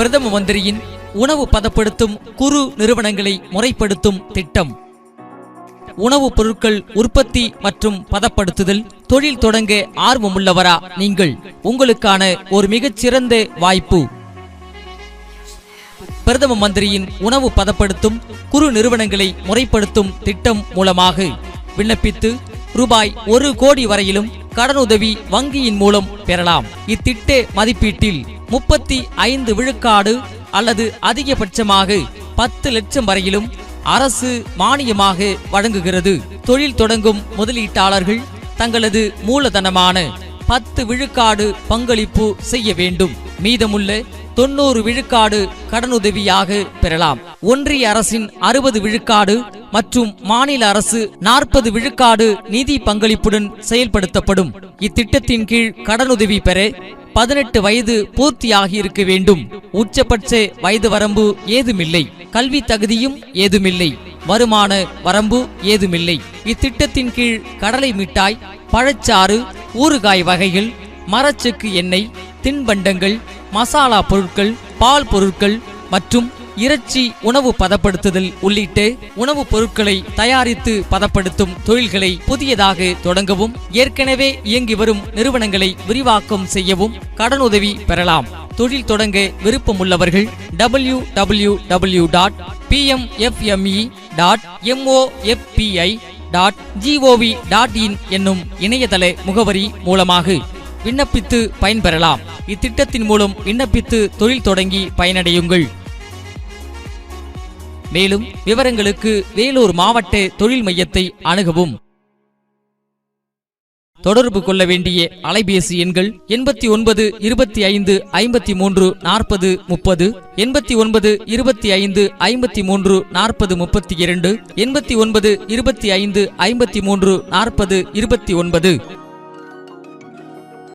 பிரதம மந்திரியின் உணவு பதப்படுத்தும் குறு நிறுவனங்களை முறைப்படுத்தும் திட்டம். உணவுப் பொருட்கள் உற்பத்தி மற்றும் பதப்படுத்துதல் தொழில் தொடங்க ஆர்வமுள்ளவரா நீங்கள்? உங்களுக்கான ஒரு மிகச்சிறந்த வாய்ப்பு. பிரதம மந்திரியின் உணவு பதப்படுத்தும் குறு நிறுவனங்களை முறைப்படுத்தும் திட்டம் மூலமாக விண்ணப்பித்து ரூபாய் ஒரு கோடி வரையிலும் கடனுதவி வங்கியின் மூலம் பெறலாம். இத்திட்ட மதிப்பீட்டில் முப்பத்தி ஐந்து விழுக்காடு அல்லது அதிகபட்சமாக பத்து லட்சம் வரையிலும் அரசு மானியமாக வழங்குகிறது. தொழில் தொடங்கும் முதலீட்டாளர்கள் தங்களது மூலதனமான பத்து விழுக்காடு பங்களிப்பு செய்ய வேண்டும். மீதமுள்ள தொண்ணூறு விழுக்காடு கடனுதவியாக பெறலாம். ஒன்றிய அரசின் அறுபது விழுக்காடு மற்றும் மாநில அரசு நாற்பது விழுக்காடு நிதி பங்களிப்புடன் செயல்படுத்தப்படும். இத்திட்டத்தின் கீழ் கடனுதவி பெற பதினெட்டு வயது பூர்த்தியாகி இருக்க வேண்டும். உச்சபட்ச வயது வரம்பு ஏதுமில்லை. கல்வி தகுதியும் ஏதுமில்லை. வருமான வரம்பு ஏதுமில்லை. இத்திட்டத்தின் கீழ் கடலை மிட்டாய் பழச்சாறு ஊறுகாய் வகைகள் மரச்செக்கு எண்ணெய் தின்பண்டங்கள் மசாலா பொருட்கள் பால் பொருட்கள் மற்றும் இறைச்சி உணவு பதப்படுத்துதல் உள்ளிட்ட உணவுப் பொருட்களை தயாரித்து பதப்படுத்தும் தொழில்களை புதியதாக தொடங்கவும் ஏற்கனவே இயங்கி வரும் நிறுவனங்களை விரிவாக்கம் செய்யவும் கடனுதவி பெறலாம். தொழில் தொடங்க விருப்பமுள்ளவர்கள் W W W dot PMFME dot MOFPI dot GOV dot in என்னும் இணையதள முகவரி மூலமாக விண்ணப்பித்து பயன்பெறலாம். இத்திட்டத்தின் மூலம் விண்ணப்பித்து தொழில் தொடங்கி பயனடையுங்கள். மேலும் விவரங்களுக்கு வேலூர் மாவட்ட தொழில் மையத்தை அணுகவும். தொடர்பு கொள்ள வேண்டிய அலைபேசி எண்கள் எண்பத்தி ஒன்பது இருபத்தி ஐந்து ஐம்பத்தி மூன்று நாற்பது முப்பது எண்பத்தி ஒன்பது இருபத்தி ஐந்து ஐம்பத்தி மூன்று நாற்பது முப்பத்தி இரண்டு எண்பத்தி ஒன்பது இருபத்தி ஐந்து ஐம்பத்தி மூன்று நாற்பது இருபத்தி ஒன்பது.